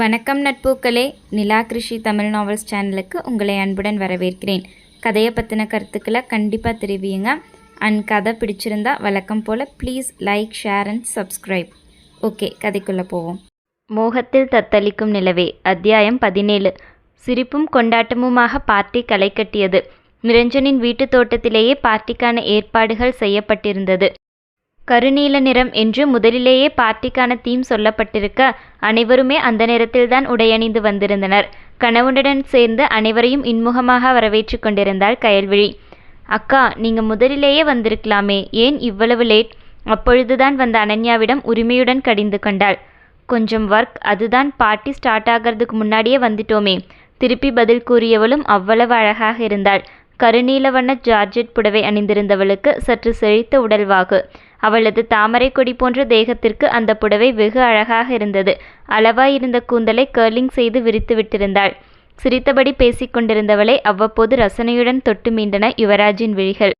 வணக்கம் நட்பூக்களே. நிலா கிருஷி தமிழ் நாவல்ஸ் சேனலுக்கு உங்களை அன்புடன் வரவேற்கிறேன். கதையை பற்றின கருத்துக்களை கண்டிப்பாக தெரிவியுங்க. அண்ட் கதை பிடிச்சிருந்தா வழக்கம் போல் please like share and subscribe okay கதைக்குள்ளே போவோம். மோகத்தில் தத்தளிக்கும் நிலவே அத்தியாயம் பதினேழு. சிரிப்பும் கொண்டாட்டமுமாக பார்ட்டி களை கட்டியது. நிரஞ்சனின் வீட்டு தோட்டத்திலேயே பார்ட்டிக்கான ஏற்பாடுகள் செய்யப்பட்டிருந்தது. கருநீல நிறம் என்று முதலிலேயே பார்ட்டிக்கான தீம் சொல்லப்பட்டிருக்க அனைவருமே அந்த நேரத்தில்தான் உடையணிந்து வந்திருந்தனர். கணவனுடன் சேர்ந்து அனைவரையும் இன்முகமாக வரவேற்று கொண்டிருந்தாள் கயல்விழி. அக்கா நீங்க முதலிலேயே வந்திருக்கலாமே. ஏன் இவ்வளவு லேட்? அப்பொழுதுதான் வந்த அனன்யாவிடம் உரிமையுடன் கடிந்து கொண்டாள். கொஞ்சம் ஒர்க் அதுதான் பார்ட்டி ஸ்டார்ட் ஆகிறதுக்கு முன்னாடியே வந்துட்டோமே. திருப்பி பதில் கூறியவளும் அவ்வளவு அழகாக இருந்தாள். கருநீல வண்ண ஜார்ஜெட் புடவை அணிந்திருந்தவளுக்கு சற்று செழித்த உடல்வாகு. அவளது தாமரை கொடி போன்ற தேகத்திற்கு அந்த புடவை வெகு அழகாக இருந்தது. அளவாயிருந்த கூந்தலை கர்லிங் செய்து விரித்து விட்டிருந்தாள். சிரித்தபடி பேசிக் கொண்டிருந்தவளை அவ்வப்போது ரசனையுடன் தொட்டு மீண்டன யுவராஜின் விழிகள்.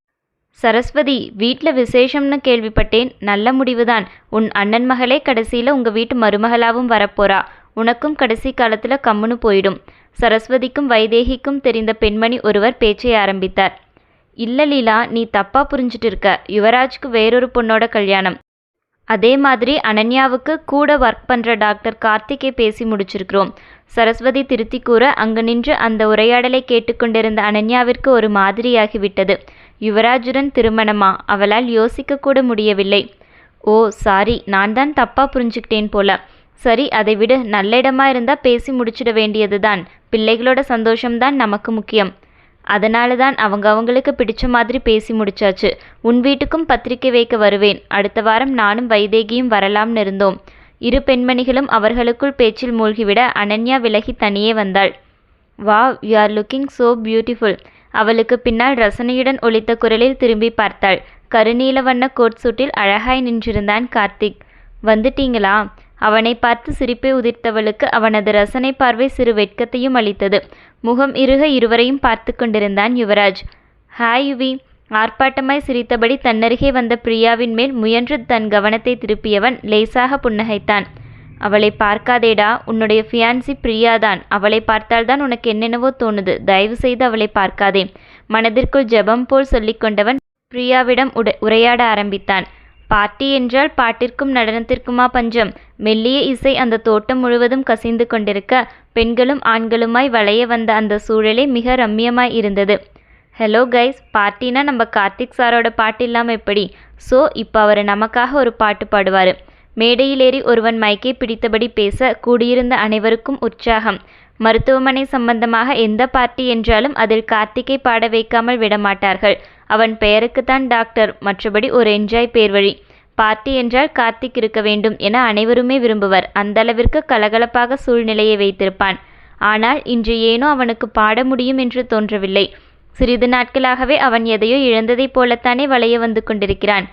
சரஸ்வதி வீட்டில் விசேஷம்னு கேள்விப்பட்டேன். நல்ல முடிவுதான். உன் அண்ணன் மகளே கடைசியில் உங்கள் வீட்டு மருமகளாவும் வரப்போறா. உனக்கும் கடைசி காலத்தில் கம்முன்னு போயிடும். சரஸ்வதிக்கும் வைதேகிக்கும் தெரிந்த பெண்மணி ஒருவர் பேச்சை ஆரம்பித்தார். இல்ல லீலா நீ தப்பா புரிஞ்சிட்டு இருக்க யுவராஜ்க்கு வேறொரு பொண்ணோட கல்யாணம். அதே மாதிரி அனன்யாவுக்கு கூட ஒர்க் பண்ற டாக்டர் கார்த்திகை பேசி முடிச்சிருக்கிறோம். சரஸ்வதி திருத்தி கூற அங்கு நின்று அந்த உரையாடலை கேட்டுக்கொண்டிருந்த அனன்யாவிற்கு ஒரு மாதிரியாகிவிட்டது. யுவராஜுடன் திருமணமா? அவளால் யோசிக்க கூட முடியவில்லை. Oh sorry. நான் தான் தப்பா புரிஞ்சுக்கிட்டேன் போல. சரி அதை விடு. நல்ல இடமா இருந்தா பேசி முடிச்சிட வேண்டியதுதான். பிள்ளைகளோட சந்தோஷம்தான் நமக்கு முக்கியம். அதனால தான் அவங்க அவங்களுக்கு பிடிச்ச மாதிரி பேசி முடிச்சாச்சு. உன் வீட்டுக்கும் பத்திரிக்கை வைக்க வருவேன். அடுத்த வாரம் நானும் வைதேகியும் வரலாம்னு இருந்தோம். இரு பெண்மணிகளும் அவர்களுக்குள் பேச்சில் மூழ்கிவிட அனன்யா விலகி தனியே வந்தாள். Wow you are looking so beautiful அவளுக்கு பின்னால் ரசனையுடன் ஒழித்த குரலில் திரும்பி பார்த்தாள். கருநீல வண்ண கோட் சூட்டில் அழகாய் நின்றிருந்தான் கார்த்திக். வந்துட்டீங்களா? அவனை பார்த்து சிரிப்பை உதிர்த்தவளுக்கு அவனது ரசனை பார்வை சிறு வெட்கத்தையும் அளித்தது. முகம் இறுக இருவரையும் பார்த்து கொண்டிருந்தான் யுவராஜ். Hi UV. ஆர்ப்பாட்டமாய் சிரித்தபடி தன்னருகே வந்த பிரியாவின் மேல் முயன்று தன் கவனத்தை திருப்பியவன் லேசாக புன்னகைத்தான். அவளை பார்க்காதேடா. உன்னுடைய ஃபியான்சி பிரியாதான். அவளை பார்த்தால்தான் உனக்கு என்னென்னவோ தோணுது. தயவு செய்து அவளை பார்க்காதே. மனதிற்குள் ஜெபம் போல் சொல்லிக்கொண்டவன் பிரியாவிடம் உட உரையாட ஆரம்பித்தான். பார்ட்டி என்றால் பாட்டிற்கும் நடனத்திற்குமா பஞ்சம்? மெல்லிய இசை அந்த தோட்டம் முழுவதும் கசிந்து கொண்டிருக்க பெண்களும் ஆண்களுமாய் வளைய வந்த அந்த சூழலே மிக ரம்மியமாய் இருந்தது. ஹலோ கைஸ் பார்ட்டினா நம்ம கார்த்திக் சாரோட பாட்டு இல்லாமல் எப்படி? ஸோ இப்போ அவர் நமக்காக ஒரு பாட்டு பாடுவார். மேடையில் ஏறி ஒருவன் மைக்கை பிடித்தபடி பேச கூடியிருந்த அனைவருக்கும் உற்சாகம். மருத்துவமனை சம்பந்தமாக எந்த பார்ட்டி என்றாலும் அதில் கார்த்திகை பாட வைக்காமல் விடமாட்டார்கள். அவன் பெயருக்குத்தான் டாக்டர். மற்றபடி ஒரு என்ஜாய் பேர்வழி. பார்ட்டி என்றால் கார்த்திக் இருக்க வேண்டும் என அனைவருமே விரும்புவர். அந்த அளவிற்கு கலகலப்பாக சூழ்நிலையை வைத்திருப்பான். ஆனால் இன்று ஏனோ அவனுக்கு பாட முடியும் என்று தோன்றவில்லை. சிறிது நாட்களாகவே அவன் எதையோ இழந்ததைப் போலத்தானே வளைய வந்து கொண்டிருக்கிறான்.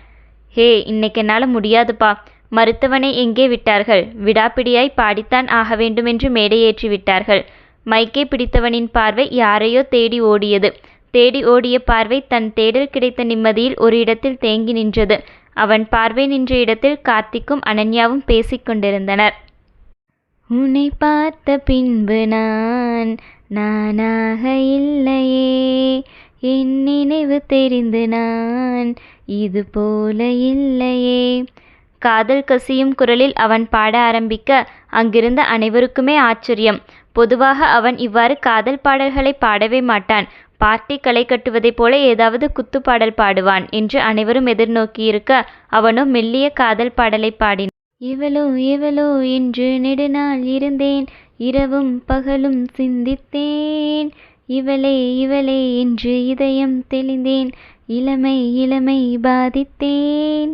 ஹே இன்னைக்கு என்னால் முடியாதுப்பா. மருத்துவனை எங்கே விட்டார்கள்? விடாப்பிடியாய் பாடித்தான் ஆக வேண்டுமென்று மேடையேற்றி விட்டார்கள் மைக்கை பிடித்தவனின் பார்வை யாரையோ தேடி ஓடியது. தேடி ஓடிய பார்வை தன் தேடல் கிடைத்த நிம்மதியில் ஒரு இடத்தில் தேங்கி நின்றது. அவன் பார்வை நின்ற இடத்தில் கார்த்திக்கும் அனன்யாவும் பேசிக் கொண்டிருந்தனர். உன்னை பார்த்த பின்பு நான் நானாக இல்லையே. என் நினைவு தெரிந்து நான் இது போல இல்லையே. காதல் கசியும் குரலில் அவன் பாட ஆரம்பிக்க அங்கிருந்த அனைவருக்குமே ஆச்சரியம். பொதுவாக அவன் இவ்வாறு காதல் பாடல்களை பாடவே மாட்டான். பார்ட்டி களை கட்டுவதைப் போல ஏதாவது குத்துப்பாடல் பாடுவான் என்று அனைவரும் எதிர்நோக்கியிருக்க அவனோ மெல்லிய காதல் பாடலை பாடினான். இவளோ இவளோ என்று நெடுநாள் இருந்தேன். இரவும் பகலும் சிந்தித்தேன். இவளே இவளே என்று இதயம் தெளிந்தேன். இளமை இளமை பாதித்தேன்.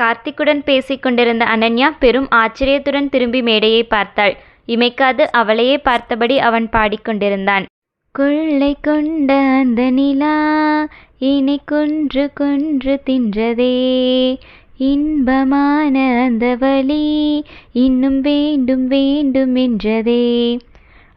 கார்த்திக்குடன் பேசிக் கொண்டிருந்த அனன்யா பெரும் ஆச்சரியத்துடன் திரும்பி மேடையை பார்த்தாள். இமைக்காது அவளையே பார்த்தபடி அவன் பாடிக்கொண்டிருந்தான் கொள்ளை கொண்ட அந்த நிலா இனி கொன்று கொன்று தின்றதே. இன்பமான அந்த வழி இன்னும் வேண்டும் வேண்டும் என்றதே.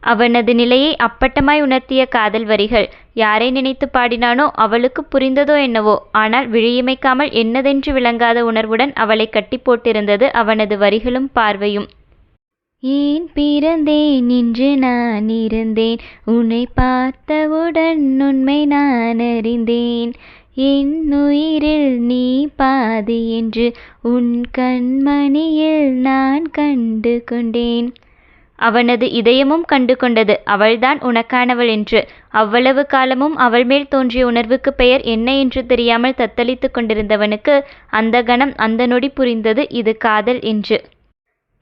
அவனது நிலையை அப்பட்டமாய் உணர்த்திய காதல் வரிகள் யாரை நினைத்து பாடினானோ அவளுக்கு புரிந்ததோ என்னவோ ஆனால் விழியமைக்காமல் என்னதென்று விளங்காத உணர்வுடன் அவளை கட்டி போட்டிருந்தது அவனது வரிகளும் பார்வையும். ஏன் பிறந்தேன் இன்று நான் இருந்தேன்? உன்னை பார்த்தவுடன் உண்மை நான் அறிந்தேன். என் உயிரில் நீ பாதி என்று உன் கண்மணியில் நான் கண்டு கொண்டேன். அவனது இதயமும் கண்டு கொண்டது அவள்தான் உனக்கானவள் என்று. அவ்வளவு காலமும் அவள் மேல் தோன்றிய உணர்வுக்கு பெயர் என்ன என்று தெரியாமல் தத்தளித்து கொண்டிருந்தவனுக்கு அந்த கணம் அந்த நொடி புரிந்தது. இது காதல் என்று.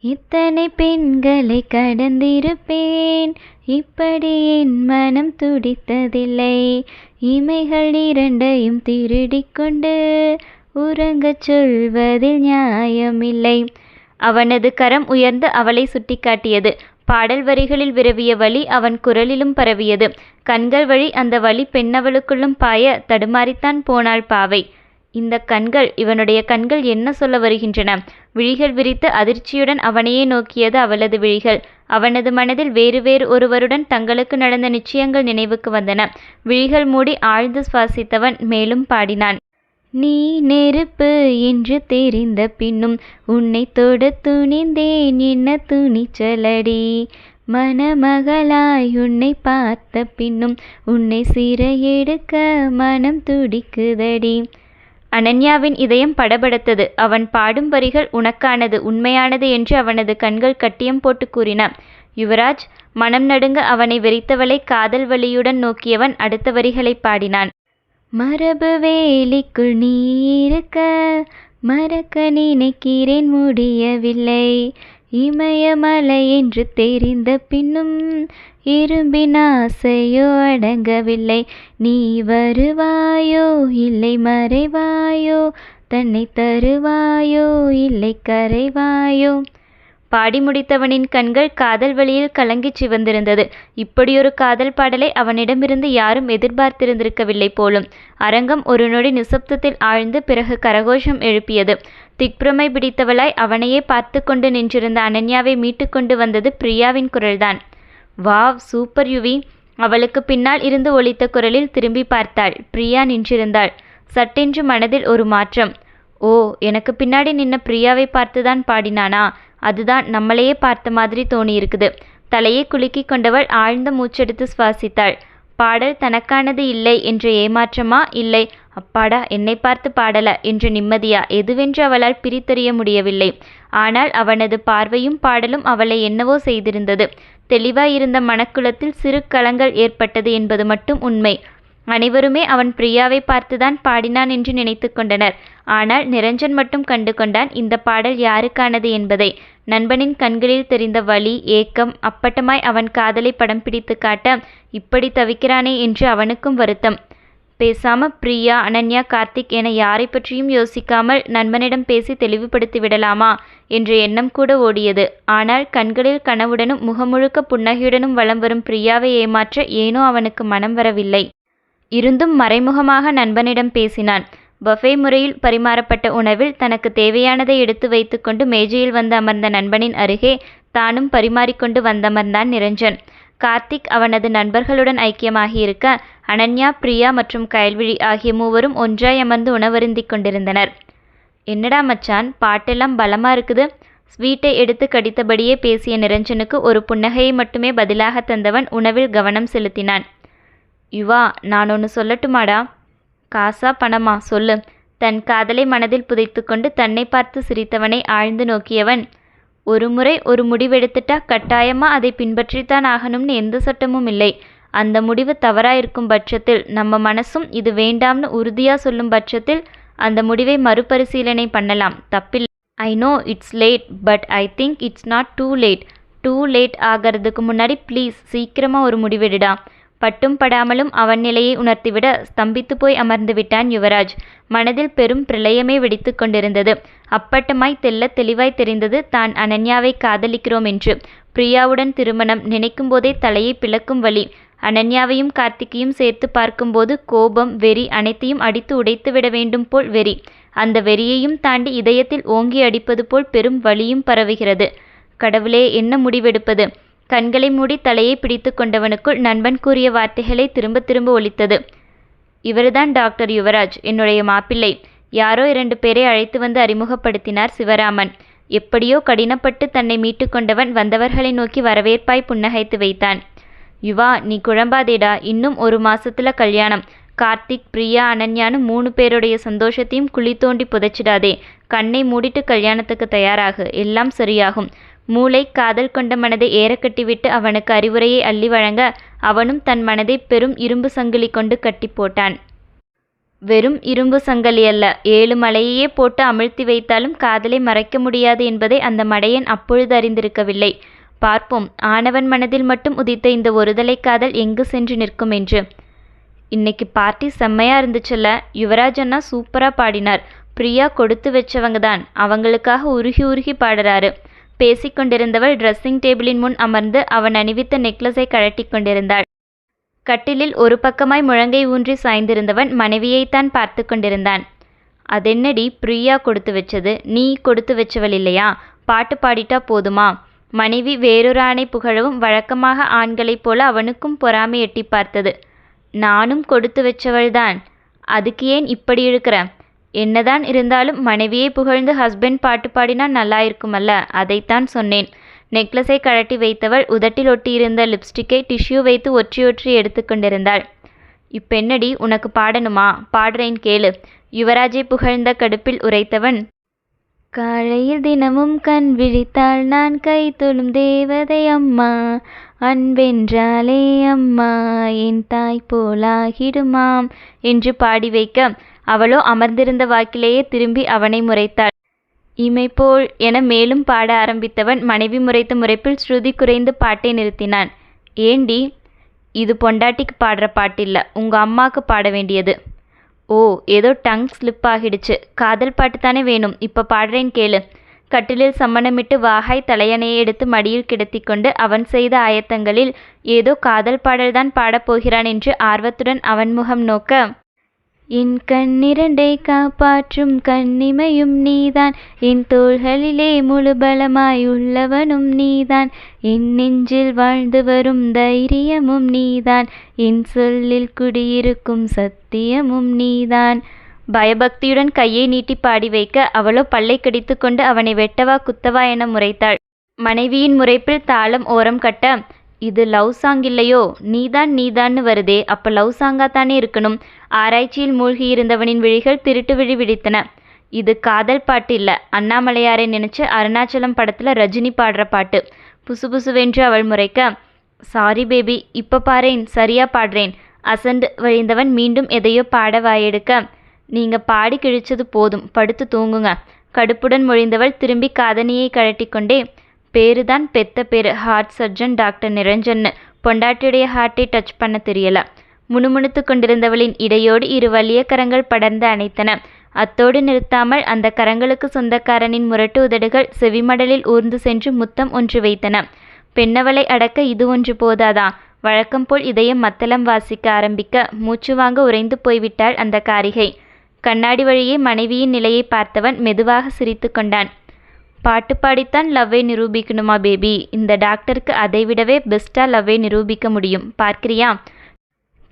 இத்தனை பெண்களை கடந்திருப்பேன். இப்படி என் மனம் துடித்ததில்லை. இமைகள் இரண்டையும் திருடிக்கொண்டு உறங்கச் சொல்வதில் நியாயமில்லை. அவனது கரம் உயர்ந்து அவளை சுட்டிக்காட்டியது. பாடல் வரிகளில் விரவிய வழி அவன் குரலிலும் பரவியது. கண்கள் வழி அந்த வழி பெண்ணவளுக்குள்ளும் பாய தடுமாறித்தான் போனாள் பாவை. இந்த கண்கள் இவனுடைய கண்கள் என்ன சொல்ல வருகின்றன? விழிகள் விரித்து அதிர்ச்சியுடன் அவனையே நோக்கியது அவளது விழிகள். அவனது மனதில் வேறு வேறு ஒருவருடன் தங்களுக்கு நடந்த நிச்சயங்கள் நினைவுக்கு வந்தன. விழிகள் மூடி ஆழ்ந்து சுவாசித்தவன் மேலும் பாடினான். நீ நெருப்பு என்று தெரிந்த பின்னும் உன்னை தொட துணிந்தேன் என்ன துணிச்சலடி? மணமகளாய் உன்னை பார்த்த பின்னும் உன்னை சிறையெடுக்க மனம் துடிக்குதடி. அனன்யாவின் இதயம் படபடத்தது. அவன் பாடும் வரிகள் உனக்கானது உண்மையானது என்று அவனது கண்கள் கட்டியம் போட்டு கூறினான் யுவராஜ் மனம் நடுங்க அவனை வெறித்தவளை காதல் வழியுடன் நோக்கியவன் அடுத்த வரிகளை பாடினான். மரபு வேலிக்குள் நீ இருக்க மறக்க நினைக்கிறேன் முடியவில்லை. இமயமலை என்று தெரிந்த பின்னும் இரும்பின் ஆசையோ அடங்கவில்லை. நீ வருவாயோ இல்லை மறைவாயோ தன்னை தருவாயோ இல்லை கரைவாயோ? பாடி முடித்தவனின் கண்கள் காதல் வழியில் கலங்கிச் சிவந்திருந்தது. இப்படியொரு காதல் பாடலை அவனிடமிருந்து யாரும் எதிர்பார்த்திருந்திருக்கவில்லை போலும். அரங்கம் ஒரு நொடி நிசப்தத்தில் ஆழ்ந்து பிறகு கரகோஷம் எழுப்பியது. திக்பிரமை பிடித்தவளாய் அவனையே பார்த்து கொண்டு நின்றிருந்த அனன்யாவை மீட்டு கொண்டு வந்தது பிரியாவின் குரல்தான். வாவ் சூப்பர் யுவி அவளுக்கு பின்னால் இருந்து ஒலித்த குரலில் திரும்பி பார்த்தாள். பிரியா நின்றிருந்தாள். சட்டென்று மனதில் ஒரு மாற்றம். ஓ எனக்கு பின்னாடி நின்ன பிரியாவை பார்த்துதான் பாடினானா? அதுதான் நம்மளையே பார்த்த மாதிரி தோணியிருக்குது. தலையை குலுக்கி கொண்டவள் ஆழ்ந்த மூச்செடுத்து சுவாசித்தாள். பாடல் தனக்கானது இல்லை என்று ஏமாற்றமா? இல்லை. அப்பாடா என்னை பார்த்து பாடல என்று நிம்மதியா? எதுவென்று அவளால் பிரித்தறிய முடியவில்லை. ஆனால் அவனது பார்வையும் பாடலும் அவளை என்னவோ செய்திருந்தது. தெளிவாயிருந்த மனக்குலத்தில் சிறு களங்கள் ஏற்பட்டது என்பது மட்டும் உண்மை. அனைவருமே அவன் பிரியாவை பார்த்துதான் பாடினான் என்று நினைத்து கொண்டனர். ஆனால் நிரஞ்சன் மட்டும் கண்டு கொண்டான் இந்த பாடல் யாருக்கானது என்பதை. நண்பனின் கண்களில் தெரிந்த வலி ஏக்கம் அப்பட்டமாய் அவன் காதலை படம் பிடித்து காட்ட இப்படி தவிக்கிறானே என்று அவனுக்கும் வருத்தம். பேசாம பிரியா அனன்யா கார்த்திக் என யாரை பற்றியும் யோசிக்காமல் நண்பனிடம் பேசி தெளிவுபடுத்தி விடலாமா என்ற எண்ணம் கூட ஓடியது. ஆனால் கண்களில் கனவுடனும் முகமுழுக்க புன்னகையுடனும் வலம் வரும் பிரியாவை ஏமாற்ற ஏனோ அவனுக்கு மனம் வரவில்லை. இருந்தும் மறைமுகமாக நண்பனிடம் பேசினான். பஃபே முறையில் பரிமாறப்பட்ட உணவில் தனக்கு தேவையானதை எடுத்து வைத்துக்கொண்டு மேஜையில் வந்து அமர்ந்த நண்பனின் அருகே தானும் பரிமாறிக்கொண்டு வந்தமர்ந்தான் நிரஞ்சன். கார்த்திக் அவனது நண்பர்களுடன் ஐக்கியமாகியிருக்க அனன்யா பிரியா மற்றும் கயல்விழி ஆகிய மூவரும் ஒன்றாய் அமர்ந்து உணவருந்திக் கொண்டிருந்தனர். என்னடா மச்சான் பாட்டெல்லாம் பலமா இருக்குது ஸ்வீட்டை எடுத்து கடித்தபடியே பேசிய நிரஞ்சனுக்கு ஒரு புன்னகையை மட்டுமே பதிலாக தந்தவன் உணவில் கவனம் செலுத்தினான். யுவா நான் ஒன்று சொல்லட்டுமாடா? காசா பணமா? சொல்லு. தன் காதலை மனதில் புதைத்துக்கொண்டு தன்னை பார்த்து சிரித்தவனை ஆழ்ந்து நோக்கியவன். ஒரு முறை ஒரு முடிவெடுத்துட்டா கட்டாயமா அதை பின்பற்றித்தான் ஆகணும்னு எந்த சட்டமும் இல்லை. அந்த முடிவு தவறாயிருக்கும் பட்சத்தில் நம்ம மனசும் இது வேண்டாம்னு உறுதியா சொல்லும் பட்சத்தில் அந்த முடிவை மறுபரிசீலனை பண்ணலாம். தப்பில்லை I know it's late but I think it's not too late too late ஆகிறதுக்கு முன்னாடி ப்ளீஸ் சீக்கிரமாக ஒரு முடிவெடுடா. பட்டும் படாமலும் அவன் நிலையை உணர்த்திவிட ஸ்தம்பித்து போய் அமர்ந்து விட்டான் யுவராஜ். மனதில் பெரும் பிரளயமே வெடித்து கொண்டிருந்தது. அப்பட்டமாய் தெல்ல தெளிவாய் தெரிந்தது தான் அனன்யாவை காதலிக்கிறோம் என்று. பிரியாவுடன் திருமணம் நினைக்கும் போதே தலையை பிளக்கும் வழி. அனன்யாவையும் கார்த்திகையும் சேர்த்து பார்க்கும்போது கோபம் வெறி அனைத்தையும் அடித்து உடைத்து விட வேண்டும் போல் வெறி. அந்த வெறியையும் தாண்டி இதயத்தில் ஓங்கி அடிப்பது போல் பெரும் வலியும் பரவுகிறது. கடவுளே என்ன முடிவெடுப்பது? கண்களை மூடி தலையை பிடித்து கொண்டவனுக்குள் நண்பன் கூறிய வார்த்தைகளை திரும்ப திரும்ப ஒலித்தது. இவர்தான் டாக்டர் யுவராஜ். என்னுடைய மாப்பிள்ளை. யாரோ இரண்டு பேரை அழைத்து வந்து அறிமுகப்படுத்தினார் சிவராமன். எப்படியோ கடினப்பட்டு தன்னை மீட்டு கொண்டவன் வந்தவர்களை நோக்கி வரவேற்பாய் புன்னகைத்து வைத்தான். யுவா நீ குழம்பாதேடா. இன்னும் ஒரு மாசத்துல கல்யாணம். கார்த்திக் பிரியா அனன்யான்னு மூணு பேருடைய சந்தோஷத்தையும் குழி தோண்டி புதைச்சிடாதே. கண்ணை மூடிட்டு கல்யாணத்துக்கு தயாராகு. எல்லாம் சரியாகும். மூளை காதல் கொண்ட மனதை ஏறக்கட்டிவிட்டு அவனுக்கு அறிவுரையை அள்ளி வழங்க அவனும் தன் மனதை பெரும் இரும்பு சங்கிலி கொண்டு கட்டி போட்டான் வெறும் இரும்பு சங்கிலி அல்ல ஏழு மலையையே போட்டு அமிழ்த்தி வைத்தாலும் காதலை மறைக்க முடியாது என்பதை அந்த மடையன் அப்பொழுது அறிந்திருக்கவில்லை. பார்ப்போம் ஆணவன் மனதில் மட்டும் உதித்த இந்த ஒருதலை காதல் எங்கு சென்று நிற்கும் என்று. இன்னைக்கு பார்ட்டி செம்மையா இருந்துச்சுல்ல யுவராஜ் அண்ணா சூப்பரா பாடினார். பிரியா கொடுத்து வச்சவங்க தான் அவங்களுக்காக உருகி உருகி பாடுறாரு. பேசிக்கொண்டிருந்தவள் ட்ரெஸ்ஸிங் டேபிளின் முன் அமர்ந்து அவன் அணிவித்த நெக்லஸை கழட்டி கொண்டிருந்தாள். கட்டிலில் ஒரு பக்கமாய் முழங்கை ஊன்றி சாய்ந்திருந்தவன் மனைவியைத்தான் பார்த்து கொண்டிருந்தான். அதென்னடி பிரியா கொடுத்து வச்சது? நீ கொடுத்து வச்சவள் இல்லையா? பாட்டு பாடிட்டா போதுமா? மனைவி வேறொரு ஆணை புகழவும் வழக்கமாக ஆண்களைப் போல அவனுக்கும் பொறாமை எட்டி பார்த்தது. நானும் கொடுத்து வச்சவள்தான். அதுக்கு ஏன் இப்படி இருக்கிற என்னதான் இருந்தாலும் மனைவியை புகழ்ந்து ஹஸ்பண்ட் பாட்டு பாடினா நல்லா இருக்குமல்ல? அதைத்தான் சொன்னேன். நெக்லஸை கழட்டி வைத்தவள் உதட்டில் ஒட்டியிருந்த லிப்ஸ்டிக்கை டிஷ்யூ வைத்து ஒற்றி ஒற்றி எடுத்துக்கொண்டிருந்தாள் இப்பென்னடி உனக்கு பாடணுமா? பாடுறேன் கேளு. யுவராஜை புகழ்ந்த கடுப்பில் உரைத்தவன் காலையில் தினமும் கண் விழித்தாள் நான் கை தொழும் தேவதை அம்மா அன்பென்றாலே அம்மா என் தாய் போலாகிடுமாம் என்று பாடி வைக்க அவளோ அமர்ந்திருந்த வாக்கிலேயே திரும்பி அவனை முறைத்தாள். இமைப்போல் என மேலும் பாட ஆரம்பித்தவன் மனைவி முறைத்த முறைப்பில் ஸ்ருதி குறைந்து பாட்டை நிறுத்தினான். ஏண்டி இது பொண்டாட்டிக்கு பாடுற பாட்டில்ல உங்க அம்மாக்கு பாட வேண்டியது. ஓ ஏதோ டங் ஸ்லிப் ஆகிடுச்சு. காதல் பாட்டு தானே வேணும் இப்போ பாடுறேன் கேளு. கட்டிலில் சம்மணமிட்டு வாகாய் தலையணையை எடுத்து மடியில் கிடத்திக்கொண்டு அவன் செய்த ஆயத்தங்களில் ஏதோ காதல் பாடல்தான் பாடப் போகிறான் என்று ஆர்வத்துடன் அவன் முகம் நோக்க என் கண்ணிரண்டை காப்பாற்றும் கண்ணிமையும் நீதான். என் தோள்களிலே முழு பலமாய் உள்ளவனும் நீதான். என் நெஞ்சில் வாழ்ந்து வரும் தைரியமும் நீதான். என் சொல்லில் குடியிருக்கும் சத்தியமும் நீதான். பயபக்தியுடன் கையை நீட்டி பாடி வைக்க அவளோ பல்லை கடித்து கொண்டு அவனை வெட்டவா குத்தவா என முறைத்தாள். மனைவியின் முறைப்பில் தாளம் ஓரம் கட்ட இது லவ் சாங் இல்லையோ? நீதான் நீதான்னு வருதே. அப்ப லவ் சாங்கா தானே இருக்கணும். ஆராய்ச்சியில் மூழ்கி இருந்தவனின் விழிகள் திருட்டு விழி விழித்தன இது காதல் பாட்டு இல்ல. அண்ணாமலையாரை நினைச்சு அருணாச்சலம் படத்துல ரஜினி பாடுற பாட்டு. புசு புசுவென்று அவள் முறைக்க சாரி பேபி இப்ப பாரேன். சரியா பாடுறேன். அசண்டு வழிந்தவன் மீண்டும் எதையோ பாட வாயெடுக்க. நீங்க பாடி கிழிச்சது போதும். படுத்து தூங்குங்க. கடுப்புடன் மொழிந்தவள் திரும்பி காதனியை கழட்டி கொண்டே பேரு தான் பெத்த பேரு. ஹார்ட் சர்ஜன் டாக்டர் நிரஞ்சன்னு பொண்டாட்டியுடைய ஹார்ட்டை டச் பண்ண தெரியல. முணுமுணுத்து கொண்டிருந்தவளின் இடையோடு இரு வலிய கரங்கள் படர்ந்து அணைத்தன. அத்தோடு நிறுத்தாமல் அந்த கரங்களுக்கு சொந்தக்காரனின் முரட்டு உதடுகள் செவிமடலில் ஊர்ந்து சென்று முத்தம் ஒன்று வைத்தன. பெண்ணவளை அடக்க இது ஒன்று போதாதா? வழக்கம் போல் இதயம் மத்தளம் வாசிக்க ஆரம்பிக்க மூச்சு வாங்க உறைந்து போய்விட்டாள் அந்த காரிகை. கண்ணாடி வழியே மனைவியின் நிலையை பார்த்தவன் மெதுவாக சிரித்து கொண்டான். பாட்டு பாடித்தான் லவ்வை நிரூபிக்கணுமா பேபி? இந்த டாக்டருக்கு அதை விடவே பெஸ்டா லவ்வை நிரூபிக்க முடியும். பார்க்கிறியா?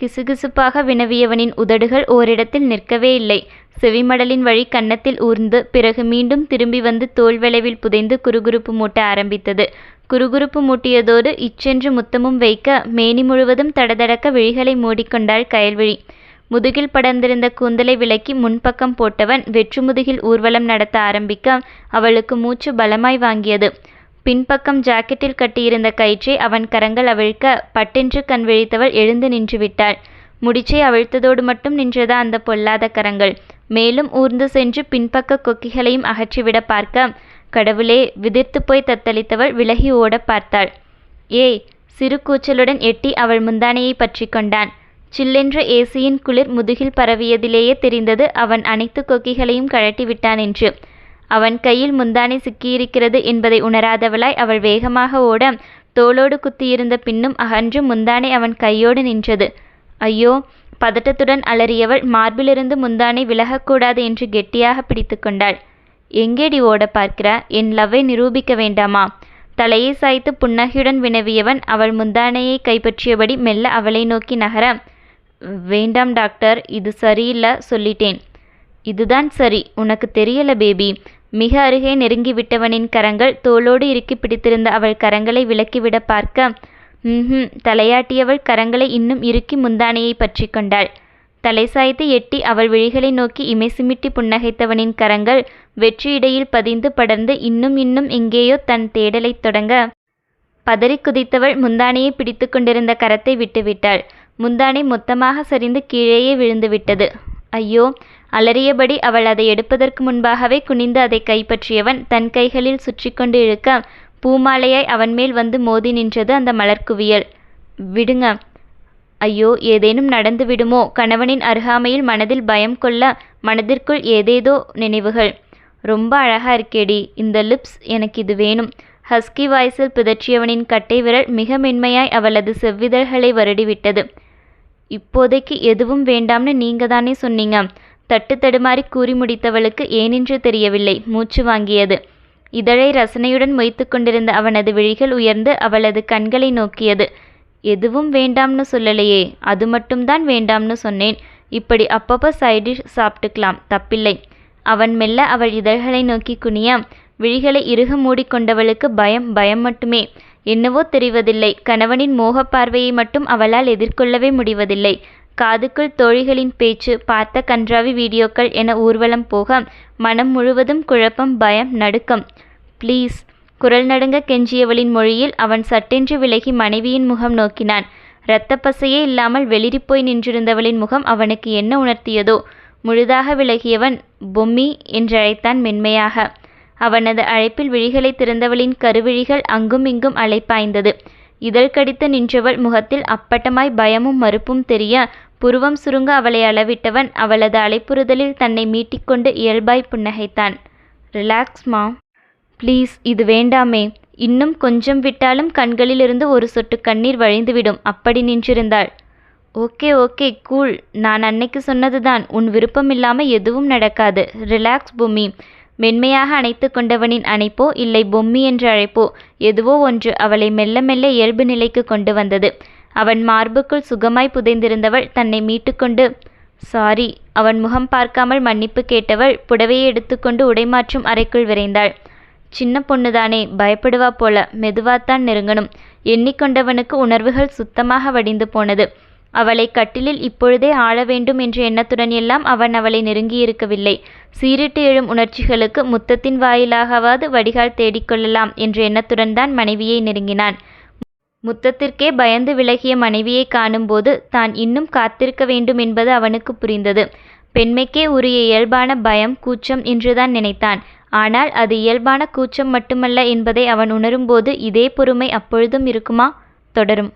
கிசுகிசுப்பாக வினவியவனின் உதடுகள் ஓரிடத்தில் நிற்கவே இல்லை. செவிமடலின் வழி கன்னத்தில் ஊர்ந்து பிறகு மீண்டும் திரும்பி வந்து தோல்வளைவில் புதைந்து குறுகுறுப்பு மூட்ட ஆரம்பித்தது. குறுகுறுப்பு மூட்டியதோடு இச்சென்று முத்தமும் வைக்க மேனி முழுவதும் தடதடக்க விழிகளை மூடிக்கொண்டாள் கயல்விழி. முதுகில் படர்ந்திருந்த கூந்தலை விலக்கி முன்பக்கம் போட்டவன் வெற்று முதுகில் ஊர்வலம் நடத்த ஆரம்பிக்க அவளுக்கு மூச்சு பலமாய் வாங்கியது. பின்பக்கம் ஜாக்கெட்டில் கட்டியிருந்த கயிற்றை அவன் கரங்கள் அவிழ்க்க பட்டென்று கண் விழித்தவள் எழுந்து நின்று விட்டாள். முடிச்சை அவிழ்த்ததோடு மட்டும் நின்றதா அந்த பொல்லாத கரங்கள்? மேலும் ஊர்ந்து சென்று பின்பக்க கொக்கிகளையும் அகற்றிவிட பார்க்க கடவுளே விதிர்த்து போய் தத்தளித்தவள் விலகி ஓட பார்த்தாள். ஏய் சிறு கூச்சலுடன் எட்டி அவள் முந்தானையை பற்றி கொண்டான். சில்லென்ற ஏசியின் குளிர் முதுகில் பரவியதிலேயே தெரிந்தது அவன் அனைத்து கொக்கிகளையும் கழட்டிவிட்டான் என்று. அவன் கையில் முந்தானை சிக்கியிருக்கிறது என்பதை உணராதவளாய் அவள் வேகமாக ஓட தோளோடு குத்தியிருந்த பின்னும் அகன்று முந்தானை அவன் கையோடு நின்றது. ஐயோ பதட்டத்துடன் அலறியவள் மார்பிலிருந்து முந்தானை விலகக்கூடாது என்று கெட்டியாக பிடித்து கொண்டாள். எங்கேடி ஓட பார்க்கிறா? என் லவ்வை நிரூபிக்க வேண்டாமா தலையை சாய்த்து புன்னகையுடன் வினவியவன் அவள் முந்தானையை கைப்பற்றியபடி மெல்ல அவளை நோக்கி நகர வேண்டாம் டாக்டர் இது சரியில்லை சொல்லிட்டேன். இதுதான் சரி உனக்கு தெரியல பேபி. மிக அருகே நெருங்கிவிட்டவனின் கரங்கள் தோளோடு இறுக்கி பிடித்திருந்த அவள் கரங்களை விலக்கிவிட பார்க்க ம் தலையாட்டியவள் கரங்களை இன்னும் இறுக்கி முந்தானையை பற்றி கொண்டாள். தலை சாய்த்து எட்டி அவள் விழிகளை நோக்கி இமைசிமிட்டி புன்னகைத்தவனின் கரங்கள் வெற்றி இடையில் பதிந்து படர்ந்து இன்னும் இன்னும் எங்கேயோ தன் தேடலைத் தொடங்க பதறி குதித்தவள் முந்தானையை பிடித்து கொண்டிருந்த கரத்தை விட்டுவிட்டாள். முந்தானை மொத்தமாக சரிந்து கீழேயே விழுந்து விட்டது ஐயோ அலறியபடி அவள் அதை எடுப்பதற்கு முன்பாகவே குனிந்து அதை கைப்பற்றியவன் தன் கைகளில் சுற்றி கொண்டு இழுக்க பூமாலையாய் அவன் மேல் வந்து மோதி நின்றது அந்த மலர்க்குவியல் விடுங்க. ஐயோ ஏதேனும் நடந்து விடுமோ? கணவனின் அருகாமையில் மனதில் பயம் கொள்ள மனதிற்குள் ஏதேதோ நினைவுகள். ரொம்ப அழகா இருக்கேடி. இந்த லிப்ஸ் எனக்கு இது வேணும். ஹஸ்கி வாய்ஸில் பிதற்றியவனின் கட்டை விரல் மிக மென்மையாய் அவளது செவ்விதழ்களை வருடிவிட்டது. இப்போதைக்கு எதுவும் வேண்டாம்னு நீங்க தானே சொன்னீங்க. தட்டு தடுமாறி கூறி முடித்தவளுக்கு ஏனென்று தெரியவில்லை. மூச்சு வாங்கியது. இதழை ரசனையுடன் மொய்த்து கொண்டிருந்த அவனது விழிகள் உயர்ந்து அவளது கண்களை நோக்கியது. எதுவும் வேண்டாம்னு சொல்லலையே. அது மட்டும்தான் வேண்டாம்னு சொன்னேன். இப்படி அப்பப்போ சைடிஷ் சாப்பிட்டுக்கலாம். தப்பில்லை. அவன் மெல்ல அவள் இதழ்களை நோக்கி குனிய விழிகளை இறுக மூடிக்கொண்டவளுக்கு பயம் பயம் மட்டுமே. என்னவோ தெரிவதில்லை. கணவனின் மோகப் பார்வையை மட்டும் அவளால் எதிர்கொள்ளவே முடிவதில்லை. காதுக்குள் தோழிகளின் பேச்சு பார்த்த கன்றாவி வீடியோக்கள் என ஊர்வலம் போக மனம் முழுவதும் குழப்பம் பயம் நடுக்கம். ப்ளீஸ். குரல் நடுங்க கெஞ்சியவளின் மொழியில் அவன் சட்டென்று விலகி மனைவியின் முகம் நோக்கினான். இரத்தப்பசையே இல்லாமல் வெளிரிப்போய் நின்றிருந்தவளின் முகம் அவனுக்கு என்ன உணர்த்தியதோ? முழுதாக விலகியவன் பொம்மி என்றழைத்தான் மென்மையாக. அவனது அழைப்பில் விழிகளை திறந்தவளின் கருவிழிகள் அங்கும் இங்கும் அலைப்பாய்ந்தது இதழ் கடித்து நின்றவள் முகத்தில் அப்பட்டமாய் பயமும் மறுப்பும் தெரிய புருவம் சுருங்க அவளை அளவிட்டவன் அவளது அலைப்புறுதலில் தன்னை மீட்டிக்கொண்டு இயல்பாய் புன்னகைத்தான். ரிலாக்ஸ் மா. ப்ளீஸ் இது வேண்டாமே. இன்னும் கொஞ்சம் விட்டாலும் கண்களிலிருந்து ஒரு சொட்டு கண்ணீர் வழிந்துவிடும். அப்படி நின்றிருந்தாள். ஓகே ஓகே கூல் நான் அன்னைக்கு சொன்னதுதான். உன் விருப்பம் இல்லாமல் எதுவும் நடக்காது. ரிலாக்ஸ் பூமி. மென்மையாக அணைத்து கொண்டவனின் அணைப்போ இல்லை பொம்மி என்ற அழைப்போ எதுவோ ஒன்று அவளை மெல்ல மெல்ல இயல்பு நிலைக்கு கொண்டு வந்தது. அவன் மார்புக்குள் சுகமாய் புதைந்திருந்தவள் தன்னை மீட்டுக்கொண்டு சாரி அவன் முகம் பார்க்காமல் மன்னிப்பு கேட்டவள் புடவையை எடுத்துக்கொண்டு உடைமாற்றும் அறைக்குள் விரைந்தாள். சின்ன பொண்ணுதானே பயப்படுவா போல மெதுவாத்தான் நெருங்கணும். எண்ணிக்கொண்டவனுக்கு உணர்வுகள் சுத்தமாக வடிந்து போனது. அவளை கட்டிலில் இப்பொழுதே ஆள வேண்டும் என்ற எண்ணத்துடன் எல்லாம் அவன் அவளை நெருங்கியிருக்கவில்லை. சீரிட்டு எழும் உணர்ச்சிகளுக்கு முத்தத்தின் வாயிலாகவாது வடிகால் தேடிக்கொள்ளலாம் என்ற எண்ணத்துடன் தான் மனைவியை நெருங்கினான். முத்தத்திற்கே பயந்து விலகிய மனைவியை காணும்போது தான் இன்னும் காத்திருக்க வேண்டும் என்பது அவனுக்கு புரிந்தது. பெண்மைக்கே உரிய இயல்பான பயம் கூச்சம் என்றுதான் நினைத்தான். ஆனால் அது இயல்பான கூச்சம் மட்டுமல்ல என்பதை அவன் உணரும்போது இதே பொறுமை அப்பொழுதும் இருக்குமா? தொடரும்.